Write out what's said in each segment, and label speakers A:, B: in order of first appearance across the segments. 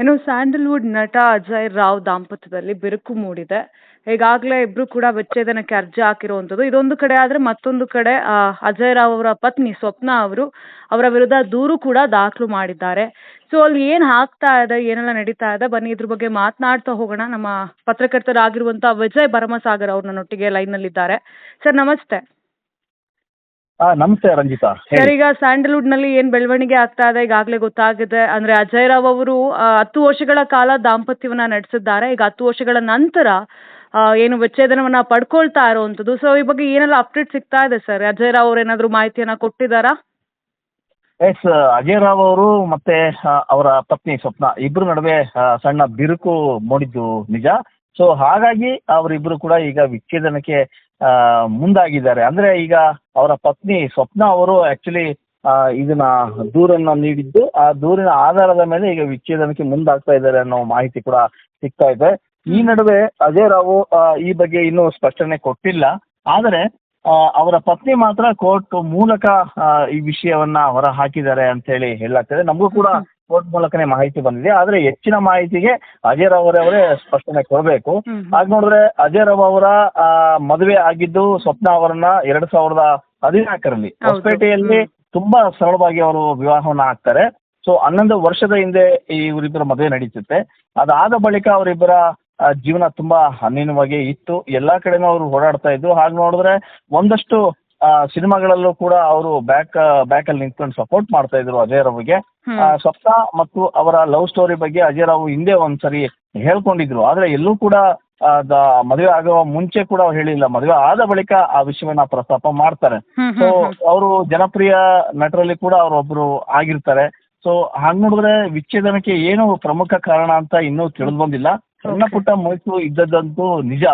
A: ಇನ್ನು ಸ್ಯಾಂಡಲ್ವುಡ್ ನಟ ಅಜಯ್ ರಾವ್ ದಾಂಪತ್ಯದಲ್ಲಿ ಬಿರುಕು ಮೂಡಿದೆ. ಈಗಾಗಲೇ ಇಬ್ರು ಕೂಡ ವಿಚ್ಛೇದನಕ್ಕೆ ಅರ್ಜಿ ಹಾಕಿರುವಂಥದ್ದು. ಇದೊಂದು ಕಡೆ ಆದ್ರೆ ಮತ್ತೊಂದು ಕಡೆ ಅಜಯ್ ರಾವ್ ಅವರ ಪತ್ನಿ ಸ್ವಪ್ನ ಅವರು ಅವರ ವಿರುದ್ಧ ದೂರು ಕೂಡ ದಾಖಲು ಮಾಡಿದ್ದಾರೆ. ಸೊ ಅಲ್ಲಿ ಏನ್ ಆಗ್ತಾ ಇದೆ, ಏನೆಲ್ಲ ನಡೀತಾ ಇದೆ, ಬನ್ನಿ ಇದ್ರ ಬಗ್ಗೆ ಮಾತನಾಡ್ತಾ ಹೋಗೋಣ. ನಮ್ಮ ಪತ್ರಕರ್ತರಾಗಿರುವಂತ ವಿಜಯ್ ಭರಮಸಾಗರ್ ಅವ್ರು ನನ್ನೊಟ್ಟಿಗೆ ಲೈನ್ ನಲ್ಲಿದ್ದಾರೆ ಸರ್, ನಮಸ್ತೆ.
B: ಹಾ ನಮಸ್ತೆ ರಂಜಿತಾ.
A: ಸರ್
B: ಹೇಳಿ
A: ಈಗ ಸ್ಯಾಂಡಲ್ವುಡ್ನಲ್ಲಿ ಏನ್ ಬೆಳವಣಿಗೆ ಆಗ್ತಾ ಇದೆ? ಈಗಾಗಲೇ ಗೊತ್ತಾಗಿದೆ. ಅಂದ್ರೆ ಅಜಯ್ ರಾವ್ ಅವರು ಆ, ಹತ್ತು ವರ್ಷಗಳ ಕಾಲ ದಾಂಪತ್ಯವನ್ನ ನಡೆಸಿದ್ದಾರೆ. ಈಗ ಹತ್ತು ವರ್ಷಗಳ ನಂತರ ಆ, ಏನು ವಿಚ್ಛೇದನವನ್ನ ಪಡ್ಕೊಳ್ತಾ ಇರುವಂತದ್ದು ಸೊ ಈ ಬಗ್ಗೆ ಏನೆಲ್ಲ ಅಪ್ಡೇಟ್ ಸಿಗ್ತಾ ಇದೆ ಸರ್? ಅಜಯ್ ರಾವ್ ಅವ್ರು ಏನಾದ್ರು ಮಾಹಿತಿಯನ್ನ ಕೊಟ್ಟಿದ್ದಾರಾ?
B: ಎಸ್ ಅಜಯ್ ರಾವ್ ಅವರು ಮತ್ತೆ ಆ, ಅವರ ಪತ್ನಿ ಸ್ವಪ್ನ. ಇಬ್ರು ನಡುವೆ ಆ, ಸಣ್ಣ ಬಿರುಕು ಮೂಡಿದ್ದು ನಿಜ. ಸೊ ಹಾಗಾಗಿ ಅವರಿಬ್ರು ಕೂಡ ಈಗ ವಿಚ್ಛೇದನಕ್ಕೆ ಆ, ಮುಂದಾಗಿದ್ದಾರೆ. ಅಂದ್ರೆ ಈಗ ಅವರ ಪತ್ನಿ ಸ್ವಪ್ನ ಅವರು ಆಕ್ಚುಲಿ ಇದನ್ನ ದೂರನ್ನ ನೀಡಿದ್ದು ಆ ದೂರಿನ ಆಧಾರದ ಮೇಲೆ ಈಗ ವಿಚ್ಛೇದನಕ್ಕೆ ಮುಂದಾಗ್ತಾ ಇದ್ದಾರೆ ಅನ್ನೋ ಮಾಹಿತಿ ಕೂಡ ಸಿಗ್ತಾ ಇದೆ. ಈ ನಡುವೆ ಅಜಯ್ ರಾವು ಈ ಬಗ್ಗೆ ಇನ್ನೂ ಸ್ಪಷ್ಟನೆ ಕೊಟ್ಟಿಲ್ಲ. ಆದರೆ ಅವರ ಪತ್ನಿ ಮಾತ್ರ ಕೋರ್ಟ್ ಮೂಲಕ ಈ ವಿಷಯವನ್ನ ಹೊರ ಹಾಕಿದ್ದಾರೆ ಅಂತ ಹೇಳಿ ಹೇಳಲಾಗ್ತದೆ. ನಮಗೂ ಕೂಡ ಕೋರ್ಟ್ ಮೂಲಕನೇ ಮಾಹಿತಿ ಬಂದಿದೆ. ಆದ್ರೆ ಹೆಚ್ಚಿನ ಮಾಹಿತಿಗೆ ಅಜಯ್ ರಾವ್ ಅವರೇ ಸ್ಪಷ್ಟನೆ ಕೊಡಬೇಕು. ಹಾಗೆ ನೋಡಿದ್ರೆ ಅಜಯ್ ರಾವ್ ಅವರ ಮದುವೆ ಆಗಿದ್ದು ಸ್ವಪ್ನ ಅವರನ್ನ ಎರಡ್ ಸಾವಿರದ ಹದಿನಾಲ್ಕರಲ್ಲಿ. ಹೊಸಪೇಟೆಯಲ್ಲಿ ತುಂಬಾ ಸರಳವಾಗಿ ಅವರು ವಿವಾಹವನ್ನ ಆಗ್ತಾರೆ. ಸೊ ಹನ್ನೊಂದು ವರ್ಷದ ಹಿಂದೆ ಇವರಿಬ್ಬರ ಮದುವೆ ನಡೀತಿತ್ತೆ. ಅದಾದ ಬಳಿಕ ಅವರಿಬ್ಬರ ಜೀವನ ತುಂಬಾ ಹನ್ನಿನವಾಗಿ ಇತ್ತು. ಎಲ್ಲಾ ಕಡೆನೂ ಅವರು ಓಡಾಡ್ತಾ ಇದ್ರು. ಹಾಗೆ ನೋಡಿದ್ರೆ ಒಂದಷ್ಟು ಸಿನಿಮಾಗಳಲ್ಲೂ ಕೂಡ ಅವರು ಬ್ಯಾಕ್ ಬ್ಯಾಕ್ ಅಲ್ಲಿ ನಿಂತ್ಕೊಂಡು ಸಪೋರ್ಟ್ ಮಾಡ್ತಾ ಇದ್ರು ಅಜಯ್ ರಾವ್ಗೆ. ಸ್ವಪ್ನ ಮತ್ತು ಅವರ ಲವ್ ಸ್ಟೋರಿ ಬಗ್ಗೆ ಅಜಯ್ ರಾವ್ ಹಿಂದೆ ಒಂದ್ಸರಿ ಹೇಳ್ಕೊಂಡಿದ್ರು ಆದ್ರೆ ಎಲ್ಲೂ ಕೂಡ ಮದುವೆ ಆಗುವ ಮುಂಚೆ ಕೂಡ ಅವ್ರು ಹೇಳಿಲ್ಲ ಮದುವೆ ಆದ ಬಳಿಕ ಆ ವಿಷಯವನ್ನ ಪ್ರಸ್ತಾಪ ಮಾಡ್ತಾರೆ ಸೊ. ಅವರು ಜನಪ್ರಿಯ ನಟರಲ್ಲಿ ಕೂಡ ಅವರೊಬ್ರು ಆಗಿರ್ತಾರೆ ಸೊ ಹಂಗ್ ನೋಡಿದ್ರೆ ವಿಚ್ಛೇದನಕ್ಕೆ ಏನು ಪ್ರಮುಖ ಕಾರಣ ಅಂತ ಇನ್ನೂ ತಿಳಿದು ಬಂದಿಲ್ಲ ಸಣ್ಣ. ಪುಟ್ಟ ಮೈಸೂರು ಇದ್ದದ್ದಂತೂ ನಿಜ.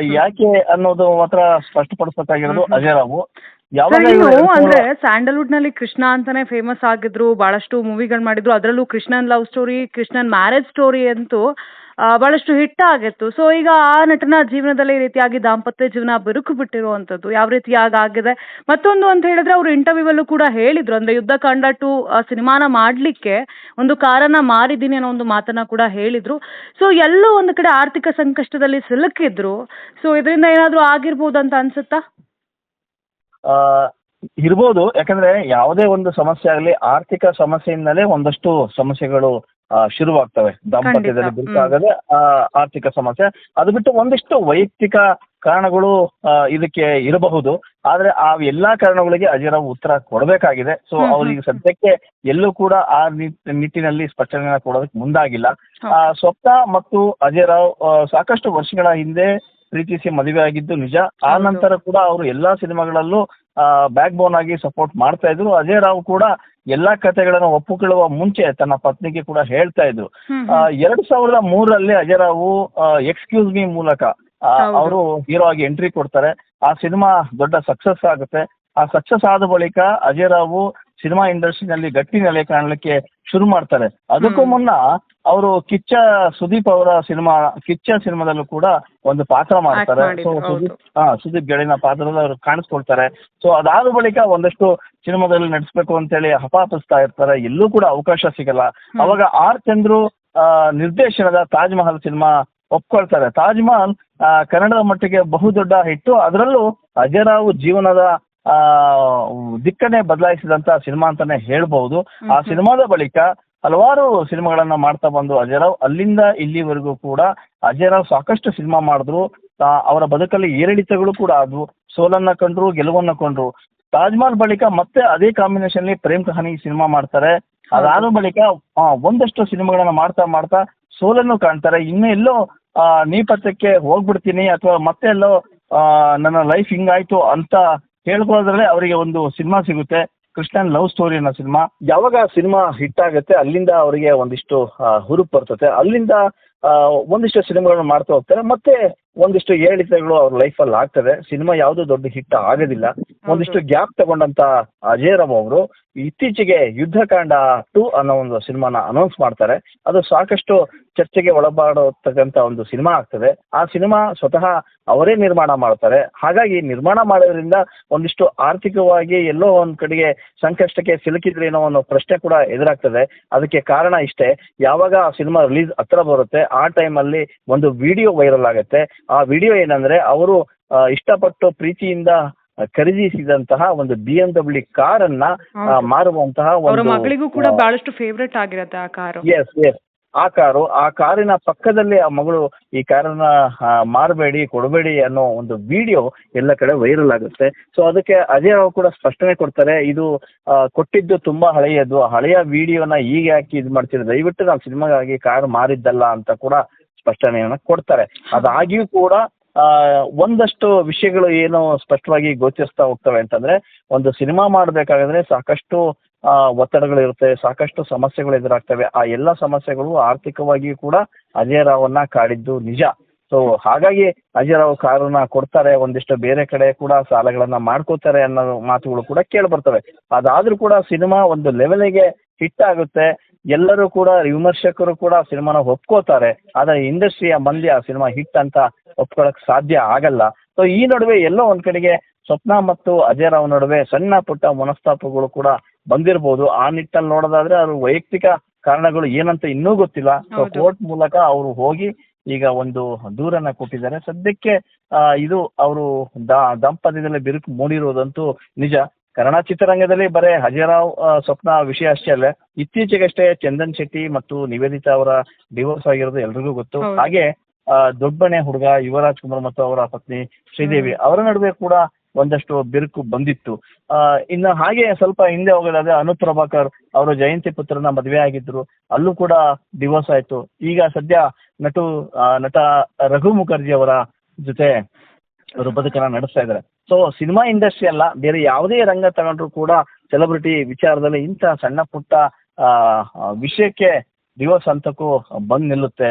B: ಯಾಕೆ ಅನ್ನೋದು ಮಾತ್ರ ಸ್ಪಷ್ಟಪಡಿಸಬೇಕಾಗಿರೋದು. ಅಜಯ್ ರಾವು.
A: ಸರ್
B: ಯಾವಾಗ
A: ಅಂದ್ರೆ ಸ್ಯಾಂಡಲ್ವುಡ್ನಲ್ಲಿ ಕೃಷ್ಣ ಅಂತಾನೆ ಫೇಮಸ್ ಆಗಿದ್ರು ಬಹಳಷ್ಟು ಮೂವಿಗಳು ಮಾಡಿದ್ರು. ಅದರಲ್ಲೂ Krishnan love story Krishnan marriage story ಅಂತೂ ಬಹಳಷ್ಟು ಹಿಟ್ ಆಗಿತ್ತು ಸೊ ಈಗ ಆ ನಟನ ಜೀವನದಲ್ಲಿ ಈ ರೀತಿಯಾಗಿ ದಾಂಪತ್ಯ ಜೀವನ ಬಿರುಕು ಬಿಟ್ಟಿರುವಂತದ್ದು ಯಾವ ರೀತಿಯಾಗಿ ಆಗಿದೆ. ಮತ್ತೊಂದು ಅಂತ ಹೇಳಿದ್ರೆ ಅವರು ಇಂಟರ್ವ್ಯೂ ಅಲ್ಲೂ ಕೂಡ ಹೇಳಿದ್ರು. ಅಂದ್ರೆ ಯುದ್ಧ ಕಾಂಡ ಟು ಸಿನಿಮಾನ ಮಾಡ್ಲಿಕ್ಕೆ ಒಂದು ಕಾರಣ ಮಾರಿದ್ದೀನಿ ಅನ್ನೋ ಒಂದು ಮಾತನ್ನ ಕೂಡ ಹೇಳಿದ್ರು. ಸೊ ಎಲ್ಲೋ ಒಂದು ಕಡೆ ಆರ್ಥಿಕ ಸಂಕಷ್ಟದಲ್ಲಿ ಸಿಲುಕಿದ್ರು. ಸೊ ಇದರಿಂದ ಏನಾದ್ರೂ ಆಗಿರ್ಬೋದು ಅಂತ ಅನ್ಸುತ್ತಾ?
B: ಆ, ಇರ್ಬೋದು. ಯಾಕಂದ್ರೆ ಯಾವುದೇ ಒಂದು ಸಮಸ್ಯೆ ಆಗಲಿ ಆರ್ಥಿಕ ಸಮಸ್ಯೆಯಿಂದಲೇ ಒಂದಷ್ಟು ಸಮಸ್ಯೆಗಳು ಆ, ಶುರುವಾಗ್ತವೆ. ದಾಂಪತ್ಯದಲ್ಲಿ. ಬೇಕಾಗದೆ ಆ, ಆರ್ಥಿಕ ಸಮಸ್ಯೆ. ಅದು ಬಿಟ್ಟು ಒಂದಿಷ್ಟು ವೈಯಕ್ತಿಕ ಕಾರಣಗಳು ಆ, ಇದಕ್ಕೆ ಇರಬಹುದು. ಆದ್ರೆ ಆ ಎಲ್ಲಾ ಕಾರಣಗಳಿಗೆ ಅಜೇರಾವ್ ಉತ್ತರ ಕೊಡಬೇಕಾಗಿದೆ. ಸೊ
A: ಹ್ಮ್, ಹ್ಮ್,
B: ಅವ್ರಿಗೆ
A: ಹ್ಮ್.
B: ಸದ್ಯಕ್ಕೆ ಎಲ್ಲೂ ಕೂಡ ಆ ನಿಟ್- ನಿಟ್ಟಿನಲ್ಲಿ ಸ್ಪಷ್ಟನೆ ಕೊಡೋದಕ್ಕೆ ಮುಂದಾಗಿಲ್ಲ. ಆ. ಸ್ವಪ್ನ ಮತ್ತು ಅಜಯ್ ರಾವ್ ಆ, ಸಾಕಷ್ಟು ವರ್ಷಗಳ ಹಿಂದೆ ಪ್ರೀತಿಸಿ ಮದುವೆ ಆಗಿದ್ದು ನಿಜ. ಆ ನಂತರ ಕೂಡ ಅವರು ಎಲ್ಲಾ ಸಿನಿಮಾಗಳಲ್ಲೂ ಬ್ಯಾಕ್ ಬೋನ್ ಆಗಿ ಸಪೋರ್ಟ್ ಮಾಡ್ತಾ ಇದ್ರು. ಅಜಯ್ ರಾವ್ ಕೂಡ ಎಲ್ಲಾ ಕಥೆಗಳನ್ನು ಒಪ್ಪಿಕೊಳ್ಳುವ ಮುಂಚೆ ತನ್ನ ಪತ್ನಿಗೆ ಕೂಡ ಹೇಳ್ತಾ ಇದ್ರು. ಎರಡ್ ಸಾವಿರದ ಮೂರರಲ್ಲಿ ಅಜಯ್ ರಾವ್ ಎಕ್ಸ್ಕ್ಯೂಸ್ ಮೀ ಮೂಲಕ. ಅವರು ಹೀರೋ ಆಗಿ ಎಂಟ್ರಿ ಕೊಡ್ತಾರೆ. ಆ ಸಿನಿಮಾ ದೊಡ್ಡ ಸಕ್ಸಸ್ ಆಗುತ್ತೆ. ಆ ಸಕ್ಸಸ್ ಆದ ಬಳಿಕ ಅಜಯ್ ರಾವ್ ಸಿನಿಮಾ ಇಂಡಸ್ಟ್ರಿನಲ್ಲಿ ಗಟ್ಟಿ ನೆಲೆ ಕಾಣಲಿಕ್ಕೆ ಶುರು ಮಾಡ್ತಾರೆ. ಅದಕ್ಕೂ. ಮುನ್ನ ಅವರು ಕಿಚ್ಚ ಸುದೀಪ್ ಅವರ ಸಿನಿಮಾ ಕಿಚ್ಚ ಸಿನಿಮಾದಲ್ಲೂ ಕೂಡ ಒಂದು ಪಾತ್ರ ಮಾಡ್ತಾರೆ. ಸೊ. ಸುದೀಪ್ ಹಾ ಸುದೀಪ್ ಗೆಳೆಯನ ಪಾತ್ರದಲ್ಲಿ ಅವರು ಕಾಣಿಸ್ಕೊಳ್ತಾರೆ. ಸೊ ಅದಾದ ಬಳಿಕ ಒಂದಷ್ಟು ಸಿನಿಮಾದಲ್ಲಿ ನಟಿಸ್ಬೇಕು ಅಂತೇಳಿ ಹಪಾಪಿಸ್ತಾ ಇರ್ತಾರೆ. ಎಲ್ಲೂ ಕೂಡ ಅವಕಾಶ ಸಿಗಲ್ಲ. ಅವಾಗ ಆರ್ ಚಂದ್ರು ಆ, ನಿರ್ದೇಶನದ ತಾಜ್ ಮಹಲ್ ಸಿನಿಮಾ ಒಪ್ಕೊಳ್ತಾರೆ. ತಾಜ್ ಮಹಲ್ ಕನ್ನಡದ ಮಟ್ಟಿಗೆ ಬಹುದೊಡ್ಡ ಹಿಟ್ಟು. ಅದರಲ್ಲೂ ಅಜಯ್ ರಾವ್ ಜೀವನದ ದಿಕ್ಕನ್ನೇ ಬದಲಾಯಿಸಿದಂತ ಸಿನಿಮಾ ಅಂತಾನೆ ಹೇಳ್ಬಹುದು. ಆ ಸಿನಿಮಾದ ಬಳಿಕ ಹಲವಾರು ಸಿನಿಮಾಗಳನ್ನ ಮಾಡ್ತಾ ಬಂದು ಅಜಯ್ ರಾವ್ ಅಲ್ಲಿಂದ ಇಲ್ಲಿವರೆಗೂ ಕೂಡ ಅಜಯ್ ರಾವ್ ಸಾಕಷ್ಟು ಸಿನಿಮಾ ಮಾಡಿದ್ರು. ಅವರ ಬದುಕಲ್ಲಿ ಏರಿಳಿತಗಳು ಕೂಡ ಆದ್ವು. ಸೋಲನ್ನ ಕಂಡ್ರು ಗೆಲುವನ್ನ ಕಂಡ್ರು. ತಾಜ್ ಮಹಲ್ ಬಳಿಕ ಮತ್ತೆ ಅದೇ ಕಾಂಬಿನೇಷನ್ ಪ್ರೇಮ್ ಕಹಾನಿ ಸಿನಿಮಾ ಮಾಡ್ತಾರೆ. ಅದಾದ ಬಳಿಕ ಒಂದಷ್ಟು ಸಿನಿಮಾಗಳನ್ನ ಮಾಡ್ತಾ ಮಾಡ್ತಾ ಸೋಲನ್ನು ಕಾಣ್ತಾರೆ. ಇನ್ನೂ ಎಲ್ಲೋ ಆ, ನೇಪಥ್ಯಕ್ಕೆ ಹೋಗ್ಬಿಡ್ತೀನಿ ಅಥವಾ ಮತ್ತೆ ಎಲ್ಲೋ ಆ, ನನ್ನ ಲೈಫ್ ಹಿಂಗಾಯ್ತು ಅಂತ ಹೇಳ್ಕೊಳ್ಳೋದ್ರಲ್ಲೇ ಅವರಿಗೆ ಒಂದು ಸಿನಿಮಾ ಸಿಗುತ್ತೆ. ಕೃಷ್ಣನ್ ಲವ್ ಸ್ಟೋರಿ ಅನ್ನೋ ಸಿನಿಮಾ. ಯಾವಾಗ ಸಿನಿಮಾ ಹಿಟ್ ಆಗುತ್ತೆ, ಅಲ್ಲಿಂದ ಅವರಿಗೆ ಒಂದಿಷ್ಟು ಹುರುಪು ಬರ್ತದೆ. ಅಲ್ಲಿಂದ ಒಂದಿಷ್ಟು ಸಿನಿಮಾಗಳನ್ನ ಮಾಡ್ತಾ ಹೋಗ್ತಾರೆ. ಮತ್ತೆ ಒಂದಿಷ್ಟು ಏರಿಳಿತಗಳು ಅವ್ರ ಲೈಫಲ್ಲಿ ಆಗ್ತದೆ. ಸಿನಿಮಾ ಯಾವುದು ದೊಡ್ಡ ಹಿಟ್ ಆಗೋದಿಲ್ಲ. ಒಂದಿಷ್ಟು ಗ್ಯಾಪ್ ತಗೊಂಡಂತ ಅಜಯ್ ರಾವ್ ಅವರು ಇತ್ತೀಚೆಗೆ ಯುದ್ಧಕಾಂಡ ಟು ಅನ್ನೋ ಒಂದು ಸಿನಿಮಾನ ಅನೌನ್ಸ್ ಮಾಡ್ತಾರೆ. ಅದು ಸಾಕಷ್ಟು ಚರ್ಚೆಗೆ ಒಳಪಡತಕ್ಕಂತ ಒಂದು ಸಿನಿಮಾ ಆಗ್ತದೆ. ಆ ಸಿನಿಮಾ ಸ್ವತಃ ಅವರೇ ನಿರ್ಮಾಣ ಮಾಡ್ತಾರೆ. ಹಾಗಾಗಿ ನಿರ್ಮಾಣ ಮಾಡೋದ್ರಿಂದ ಒಂದಿಷ್ಟು ಆರ್ಥಿಕವಾಗಿ ಎಲ್ಲೋ ಒಂದ್ ಕಡೆಗೆ ಸಂಕಷ್ಟಕ್ಕೆ ಸಿಲುಕಿದ್ರೇನೋ ಅನ್ನೋ ಪ್ರಶ್ನೆ ಕೂಡ ಎದುರಾಗ್ತದೆ. ಅದಕ್ಕೆ ಕಾರಣ ಇಷ್ಟೇ. ಯಾವಾಗ ಆ ಸಿನಿಮಾ ರಿಲೀಸ್ ಹತ್ರ ಬರುತ್ತೆ ಆ ಟೈಮಲ್ಲಿ ಒಂದು ವಿಡಿಯೋ ವೈರಲ್ ಆಗುತ್ತೆ. ಆ ವಿಡಿಯೋ ಏನಂದ್ರೆ ಅವರು ಇಷ್ಟಪಟ್ಟು ಪ್ರೀತಿಯಿಂದ ಖರೀದಿಸಿದಂತಹ ಒಂದು ಬಿ ಎಂ ಡಬ್ಲ್ಯೂ ಕಾರನ್ನ
A: ಅನ್ನ.
B: ಮಾರುವಂತಹ ಒಂದು
A: ಮಗಳಿಗೂ ಕೂಡ ಬಹಳಷ್ಟು ಫೇವ್ರೆಟ್ ಆಗಿರತ್ತೆ ಆ ಕಾರು.
B: ಎಸ್ ಎಸ್ ಆ ಕಾರು ಆ ಕಾರಿನ ಪಕ್ಕದಲ್ಲಿ ಆ ಮಗಳು ಈ ಕಾರನ್ನ ಮಾರಬೇಡಿ ಕೊಡಬೇಡಿ ಅನ್ನೋ ಒಂದು ವಿಡಿಯೋ ಎಲ್ಲ ಕಡೆ ವೈರಲ್ ಆಗುತ್ತೆ. ಸೊ ಅದಕ್ಕೆ ಅಜಯ್ ರಾವ್ ಕೂಡ ಸ್ಪಷ್ಟನೆ ಕೊಡ್ತಾರೆ ಇದು ಕೊಟ್ಟಿದ್ದು ತುಂಬಾ ಹಳೆಯದು. ಹಳೆಯ ವಿಡಿಯೋನ ಈಗ ಹಾಕಿ ಇದು ಮಾಡ್ತೀರಿ ದಯವಿಟ್ಟು ನಾವು ಸಿನಿಮಾಗಾಗಿ ಕಾರ್ ಮಾರಿದ್ದಲ್ಲ ಅಂತ ಕೂಡ ಸ್ಪಷ್ಟನೆಯನ್ನ ಕೊಡ್ತಾರೆ. ಅದಾಗಿಯೂ ಕೂಡ ಒಂದಷ್ಟು ವಿಷಯಗಳು ಏನು ಸ್ಪಷ್ಟವಾಗಿ ಗೋಚರಿಸ್ತಾ ಹೋಗ್ತವೆ ಅಂತಂದ್ರೆ, ಒಂದು ಸಿನಿಮಾ ಮಾಡಬೇಕಾದ್ರೆ ಸಾಕಷ್ಟು ಒತ್ತಡಗಳಿರುತ್ತೆ, ಸಾಕಷ್ಟು ಸಮಸ್ಯೆಗಳು ಎದುರಾಗ್ತವೆ. ಆ ಎಲ್ಲ ಸಮಸ್ಯೆಗಳು ಆರ್ಥಿಕವಾಗಿಯೂ ಕೂಡ ಅಜಯ್ ರಾವನ್ನ ಕಾಡಿದ್ದು ನಿಜ. ಸೊ ಹಾಗಾಗಿ ಅಜಯ್ ರಾವ್ ಕಾರನ್ನ ಕೊಡ್ತಾರೆ, ಒಂದಿಷ್ಟು ಬೇರೆ ಕಡೆ ಕೂಡ ಸಾಲಗಳನ್ನ ಮಾಡ್ಕೋತಾರೆ ಅನ್ನೋ ಮಾತುಗಳು ಕೂಡ ಕೇಳಿ ಬರ್ತವೆ ಅದಾದ್ರೂ ಕೂಡ ಸಿನಿಮಾ ಒಂದು ಲೆವೆಲಿಗೆ ಹಿಟ್ ಆಗುತ್ತೆ. ಎಲ್ಲರೂ ಕೂಡ ವಿಮರ್ಶಕರು ಕೂಡ ಸಿನಿಮಾನ ಒಪ್ಕೋತಾರೆ. ಆದರೆ ಇಂಡಸ್ಟ್ರಿಯ ಮಂದಿ ಆ ಸಿನಿಮಾ ಹಿಟ್ ಅಂತ ಒಪ್ಕೊಳಕ್ ಸಾಧ್ಯ ಆಗಲ್ಲ. ಸೊ ಈ ನಡುವೆ ಎಲ್ಲೋ ಒಂದ್ ಕಡೆಗೆ ಸ್ವಪ್ನ ಮತ್ತು ಅಜಯ್ ರಾವ್ ನಡುವೆ ಸಣ್ಣ ಪುಟ್ಟ ಮನಸ್ತಾಪಗಳು ಕೂಡ ಬಂದಿರಬಹುದು ಆ ನಿಟ್ಟಲ್ಲಿ ನೋಡೋದಾದ್ರೆ ಅವ್ರ ವೈಯಕ್ತಿಕ ಕಾರಣಗಳು ಏನಂತ ಇನ್ನೂ ಗೊತ್ತಿಲ್ಲ. ಸೊ. ಕೋರ್ಟ್ ಮೂಲಕ ಅವರು ಹೋಗಿ ಈಗ ಒಂದು ದೂರನ್ನ ಕೊಟ್ಟಿದ್ದಾರೆ. ಸದ್ಯಕ್ಕೆ ಇದು ಅವರು ದಾಂಪತ್ಯದಲ್ಲಿ ಬಿರುಕು ಮೂಡಿರುವುದಂತೂ ನಿಜ. ಕನ್ನಡ ಚಿತ್ರರಂಗದಲ್ಲಿ ಬರೇ ಅಜಯರಾವ್ ಆ, ಸ್ವಪ್ನ ವಿಷಯ ಅಷ್ಟೇ ಅಲ್ಲ ಇತ್ತೀಚೆಗಷ್ಟೇ ಚಂದನ್ ಶೆಟ್ಟಿ ಮತ್ತು ನಿವೇದಿತಾ ಅವರ ಡಿವೋರ್ಸ್ ಆಗಿರೋದು ಎಲ್ರಿಗೂ ಗೊತ್ತು. ಹಾಗೆ ಆ, ದೊಡ್ಡಬಣೆ ಹುಡುಗ ಯುವರಾಜ್ ಕುಮಾರ್ ಮತ್ತು ಅವರ ಪತ್ನಿ ಶ್ರೀದೇವಿ ಅವರ ನಡುವೆ ಕೂಡ ಒಂದಷ್ಟು ಬಿರುಕು ಬಂದಿತ್ತು. ಆ, ಇನ್ನು ಹಾಗೆ ಸ್ವಲ್ಪ ಹಿಂದೆ ಹೋಗೋದಾದ್ರೆ ಅನುಪ್ ಪ್ರಭಾಕರ್ ಅವರು ಜಯಂತಿ ಪುತ್ರನ ಮದುವೆ ಆಗಿದ್ರು. ಅಲ್ಲೂ ಕೂಡ ಡಿವೋರ್ಸ್ ಆಯ್ತು. ಈಗ ಸದ್ಯ ನಟು ಆ, ನಟ ರಘು ಮುಖರ್ಜಿ ಅವರ ಜೊತೆ ಅವರು ಬದುಕನ್ನ ನಡೆಸ್ತಾ ಇದ್ದಾರೆ. ಸೊ ಸಿನಿಮಾ ಇಂಡಸ್ಟ್ರಿ ಅಲ್ಲ, ಬೇರೆ ಯಾವುದೇ ರಂಗ ತಗೊಂಡ್ರು ಕೂಡ ಸೆಲೆಬ್ರಿಟಿ ವಿಚಾರದಲ್ಲಿ ಇಂಥ ಸಣ್ಣ ಪುಟ್ಟ ವಿಷಯಕ್ಕೆ ಡಿವೋರ್ಸ್ ಹಂತಕ್ಕೂ ಬಂದು ನಿಲ್ಲುತ್ತೆ.